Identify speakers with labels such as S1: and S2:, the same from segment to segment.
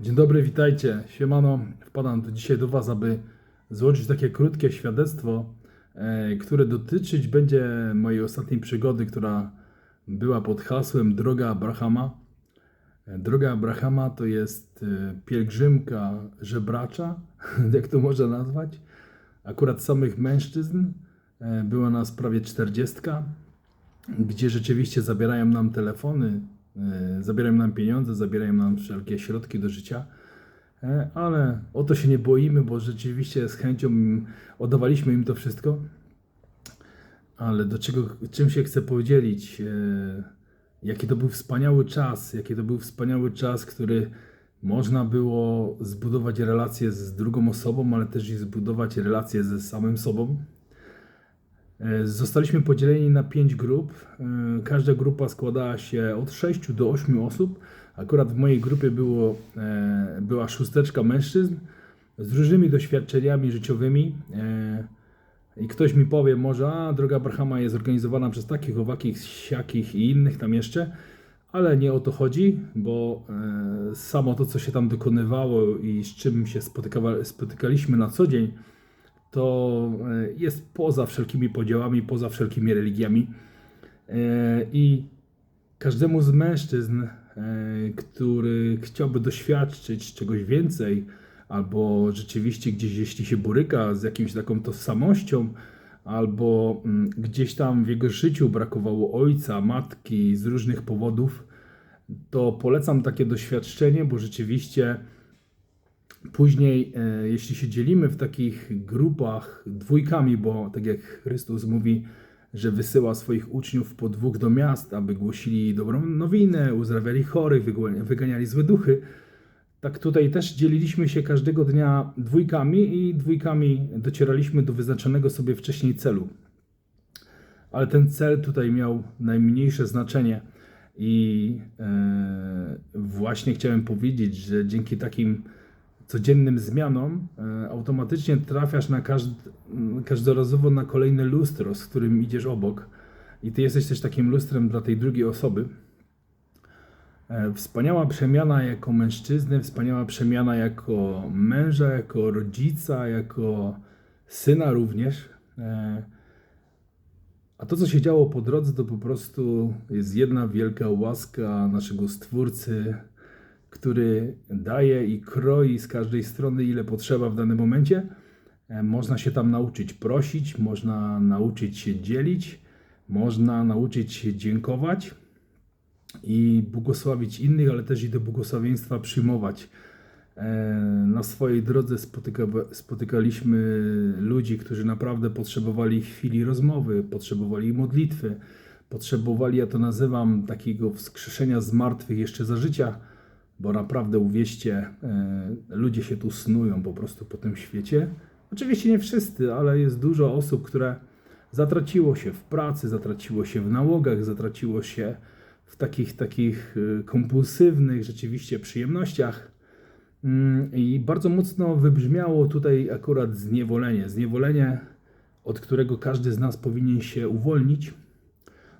S1: Dzień dobry, witajcie. Siemano, wpadam tu dzisiaj do Was, aby złożyć takie krótkie świadectwo, e, które dotyczyć będzie mojej ostatniej przygody, która była pod hasłem Droga Abrahama. E, Droga Abrahama to jest e, pielgrzymka żebracza, jak to można nazwać. Akurat samych mężczyzn była nas prawie 40 gdzie rzeczywiście zabierają nam telefony, zabierają nam pieniądze, zabierają nam wszelkie środki do życia, E, ale o to się nie boimy, bo rzeczywiście z chęcią oddawaliśmy im to wszystko. Ale do czego, czym się chcę podzielić? E, Jaki to był wspaniały czas, jaki to był wspaniały czas, który można było zbudować relacje z drugą osobą, ale też i zbudować relacje ze samym sobą. E, Zostaliśmy podzieleni na pięć grup. E, Każda grupa składała się od 6 do 8 osób. Akurat w mojej grupie było, e, była szósteczka mężczyzn z różnymi doświadczeniami życiowymi. I ktoś mi powie, może, a droga Abrahama jest organizowana przez takich, owakich, siakich i innych tam jeszcze, ale nie o to chodzi, bo samo to, co się tam dokonywało i z czym się spotyka, spotykaliśmy na co dzień, to e, jest poza wszelkimi podziałami, poza wszelkimi religiami. E, I każdemu z mężczyzn, e, który chciałby doświadczyć czegoś więcej, albo rzeczywiście gdzieś, jeśli się boryka z jakimś taką tożsamością, albo mm, gdzieś tam w jego życiu brakowało ojca, matki z różnych powodów, to polecam takie doświadczenie, bo rzeczywiście Później, e, jeśli się dzielimy w takich grupach dwójkami, bo tak jak Chrystus mówi, że wysyła swoich uczniów po dwóch do miast, aby głosili dobrą nowinę, uzdrawiali chorych, wyganiali złe duchy, tak tutaj też dzieliliśmy się każdego dnia dwójkami i dwójkami docieraliśmy do wyznaczonego sobie wcześniej celu. Ale ten cel tutaj miał najmniejsze znaczenie i e, właśnie chciałem powiedzieć, że dzięki takim codziennym zmianom e, automatycznie trafiasz na każd, każdorazowo na kolejne lustro, z którym idziesz obok. I ty jesteś też takim lustrem dla tej drugiej osoby. E, Wspaniała przemiana jako mężczyzny, wspaniała przemiana jako męża, jako rodzica, jako syna również. E, A to, co się działo po drodze, to po prostu jest jedna wielka łaska naszego Stwórcy, który daje i kroi z każdej strony, ile potrzeba w danym momencie. E, Można się tam nauczyć prosić, można nauczyć się dzielić, można nauczyć się dziękować i błogosławić innych, ale też i do błogosławieństwa przyjmować. E, Na swojej drodze spotyka, spotykaliśmy ludzi, którzy naprawdę potrzebowali chwili rozmowy, potrzebowali modlitwy, potrzebowali, ja to nazywam, takiego wskrzeszenia z martwych jeszcze za życia, bo naprawdę uwierzcie, e, ludzie się tu snują po prostu po tym świecie. Oczywiście nie wszyscy, ale jest dużo osób, które zatraciło się w pracy, zatraciło się w nałogach, zatraciło się w takich, takich e, kompulsywnych rzeczywiście przyjemnościach. Mm, I bardzo mocno wybrzmiało tutaj akurat zniewolenie. Zniewolenie, od którego każdy z nas powinien się uwolnić,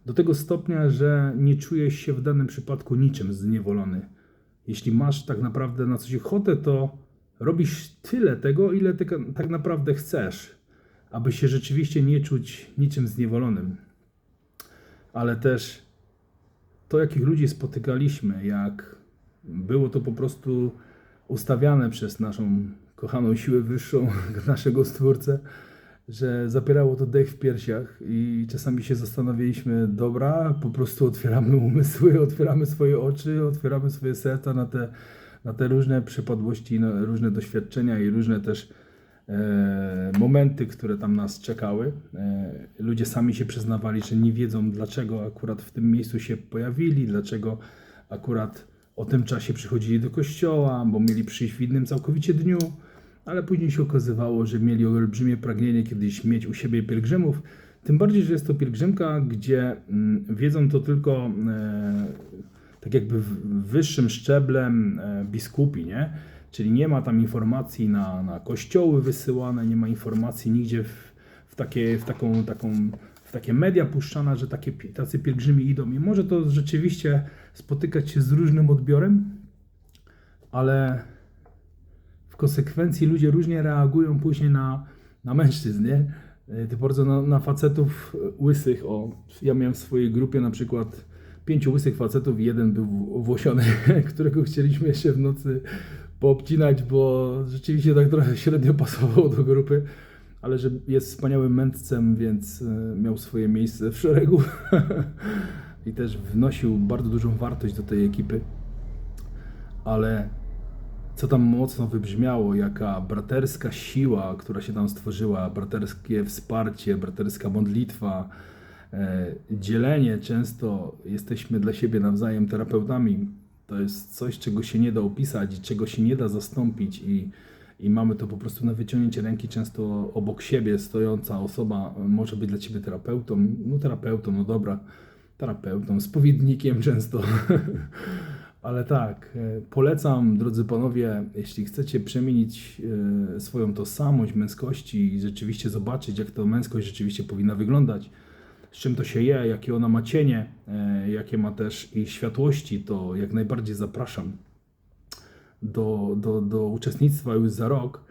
S1: do tego stopnia, że nie czujesz się w danym przypadku niczym zniewolony. Jeśli masz tak naprawdę na coś ochotę, to robisz tyle tego, ile ty tak naprawdę chcesz, aby się rzeczywiście nie czuć niczym zniewolonym. Ale też to, jakich ludzi spotykaliśmy, jak było to po prostu ustawiane przez naszą kochaną siłę wyższą, naszego Stwórcę, że zapierało to dech w piersiach i czasami się zastanawialiśmy, dobra, po prostu otwieramy umysły, otwieramy swoje oczy, otwieramy swoje serca na te, na te różne przypadłości, na różne doświadczenia i różne też e, momenty, które tam nas czekały. E, ludzie sami się przyznawali, że nie wiedzą, dlaczego akurat w tym miejscu się pojawili, dlaczego akurat o tym czasie przychodzili do kościoła, bo mieli przyjść w innym całkowicie dniu, ale później się okazywało, że mieli olbrzymie pragnienie kiedyś mieć u siebie pielgrzymów. Tym bardziej, że jest to pielgrzymka, gdzie mm, wiedzą to tylko e, tak jakby wyższym szczeblem e, biskupi, nie? Czyli nie ma tam informacji na, na kościoły wysyłane, nie ma informacji nigdzie w, w, takie, w, taką, taką, w takie media puszczane, że takie, tacy pielgrzymi idą. I może to rzeczywiście spotykać się z różnym odbiorem, ale konsekwencji ludzie różnie reagują później na, na mężczyzn, nie? E, Ty bardzo na, na facetów łysych, o, ja miałem w swojej grupie na przykład pięciu łysych facetów i jeden był włosiony, którego chcieliśmy jeszcze w nocy poobcinać, bo rzeczywiście tak trochę średnio pasował do grupy, ale że jest wspaniałym mędrcem, więc e, miał swoje miejsce w szeregu i też wnosił bardzo dużą wartość do tej ekipy, ale co tam mocno wybrzmiało, jaka braterska siła, która się tam stworzyła, braterskie wsparcie, braterska modlitwa, e, dzielenie. Często jesteśmy dla siebie nawzajem terapeutami. To jest coś, czego się nie da opisać, czego się nie da zastąpić i, i mamy to po prostu na wyciągnięcie ręki. Często obok siebie stojąca osoba może być dla ciebie terapeutą. No terapeutą, no dobra, terapeutą, spowiednikiem często. Ale tak, e, polecam, drodzy panowie, jeśli chcecie przemienić e, swoją tożsamość męskości i rzeczywiście zobaczyć, jak to męskość rzeczywiście powinna wyglądać, z czym to się je, jakie ona ma cienie, e, jakie ma też i światłości, to jak najbardziej zapraszam do, do, do uczestnictwa już za rok.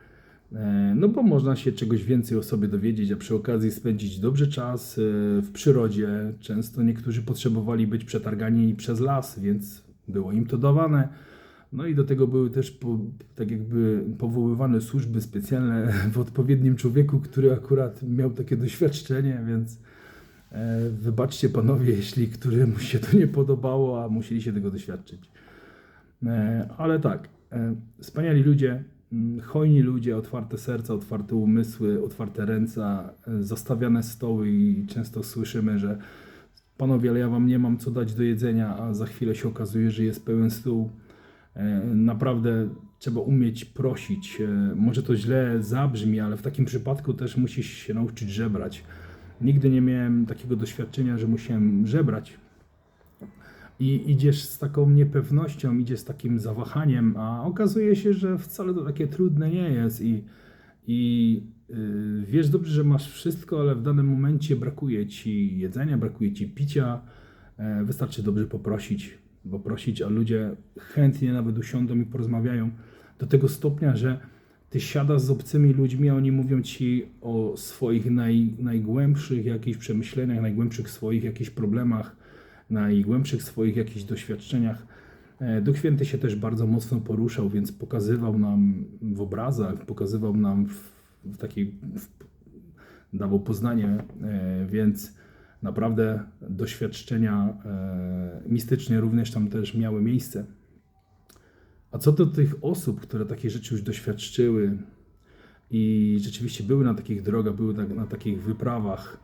S1: No bo można się czegoś więcej o sobie dowiedzieć, a przy okazji spędzić dobrze czas w przyrodzie. Często niektórzy potrzebowali być przetargani przez las, więc było im to dawane. No i do tego były też po, tak jakby powoływane służby specjalne w odpowiednim człowieku, który akurat miał takie doświadczenie, więc e, wybaczcie panowie, jeśli któremuś się to nie podobało, a musieli się tego doświadczyć. E, Ale tak, e, wspaniali ludzie, mm, hojni ludzie, otwarte serca, otwarte umysły, otwarte ręce, e, zastawiane stoły i często słyszymy, że panowie, ale ja wam nie mam co dać do jedzenia, a za chwilę się okazuje, że jest pełen stół. E, Naprawdę trzeba umieć prosić. E, Może to źle zabrzmi, ale w takim przypadku też musisz się nauczyć żebrać. Nigdy nie miałem takiego doświadczenia, że musiałem żebrać i idziesz z taką niepewnością, idziesz z takim zawahaniem, a okazuje się, że wcale to takie trudne nie jest i, i yy, wiesz dobrze, że masz wszystko, ale w danym momencie brakuje ci jedzenia, brakuje ci picia, e, wystarczy dobrze poprosić, poprosić, a ludzie chętnie nawet usiądą i porozmawiają do tego stopnia, że ty siadasz z obcymi ludźmi, a oni mówią ci o swoich naj, najgłębszych jakichś przemyśleniach, najgłębszych swoich jakichś problemach, najgłębszych swoich jakichś doświadczeniach. E, Duch Święty się też bardzo mocno poruszał, więc pokazywał nam w obrazach, pokazywał nam w, w takiej, w, dawał poznanie, e, więc naprawdę doświadczenia e, mistyczne również tam też miały miejsce. A co do tych osób, które takie rzeczy już doświadczyły i rzeczywiście były na takich drogach, były tak- na takich wyprawach,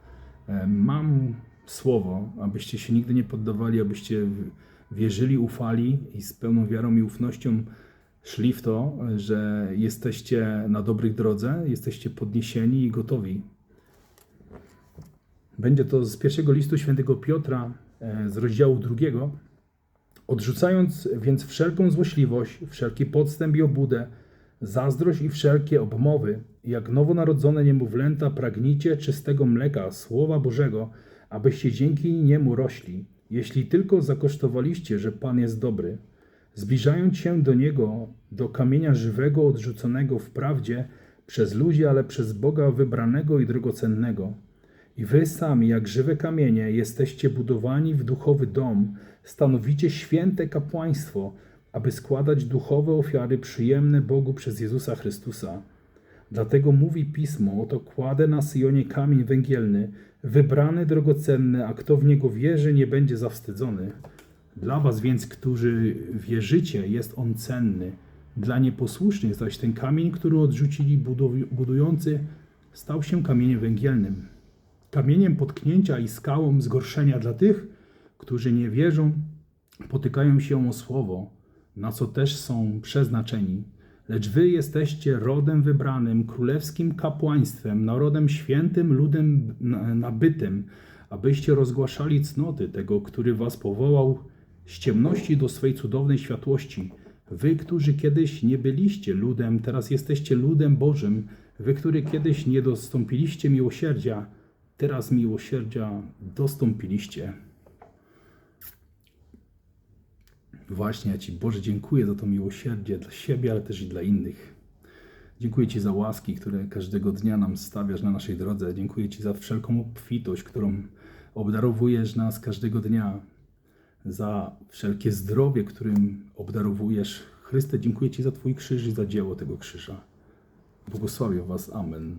S1: mam słowo, abyście się nigdy nie poddawali, abyście wierzyli, ufali i z pełną wiarą i ufnością szli w to, że jesteście na dobrych drodze, jesteście podniesieni i gotowi. Będzie to z pierwszego listu świętego Piotra e, z rozdziału drugiego. Odrzucając więc wszelką złośliwość, wszelki podstęp i obłudę, zazdrość i wszelkie obmowy, jak nowonarodzone niemowlęta pragnijcie czystego mleka, Słowa Bożego, abyście dzięki niemu rośli, jeśli tylko zakosztowaliście, że Pan jest dobry. Zbliżając się do Niego, do kamienia żywego, odrzuconego wprawdzie przez ludzi, ale przez Boga wybranego i drogocennego. I wy sami, jak żywe kamienie, jesteście budowani w duchowy dom, stanowicie święte kapłaństwo, aby składać duchowe ofiary przyjemne Bogu przez Jezusa Chrystusa. Dlatego mówi Pismo, oto kładę na Syjonie kamień węgielny, wybrany, drogocenny, a kto w niego wierzy, nie będzie zawstydzony. Dla was więc, którzy wierzycie, jest on cenny. Dla nieposłusznych zaś ten kamień, który odrzucili budujący, stał się kamieniem węgielnym kamieniem potknięcia i skałą zgorszenia dla tych, którzy nie wierzą, potykają się o słowo, na co też są przeznaczeni. Lecz wy jesteście rodem wybranym, królewskim kapłaństwem, narodem świętym, ludem na- nabytym, abyście rozgłaszali cnoty tego, który was powołał z ciemności do swej cudownej światłości. Wy, którzy kiedyś nie byliście ludem, teraz jesteście ludem Bożym. Wy, którzy kiedyś nie dostąpiliście miłosierdzia, teraz miłosierdzia dostąpiliście. Właśnie ja Ci, Boże, dziękuję za to miłosierdzie dla siebie, ale też i dla innych. Dziękuję Ci za łaski, które każdego dnia nam stawiasz na naszej drodze. Dziękuję Ci za wszelką obfitość, którą obdarowujesz nas każdego dnia. Za wszelkie zdrowie, którym obdarowujesz. Chryste, dziękuję Ci za Twój krzyż i za dzieło tego krzyża. Błogosławię Was. Amen.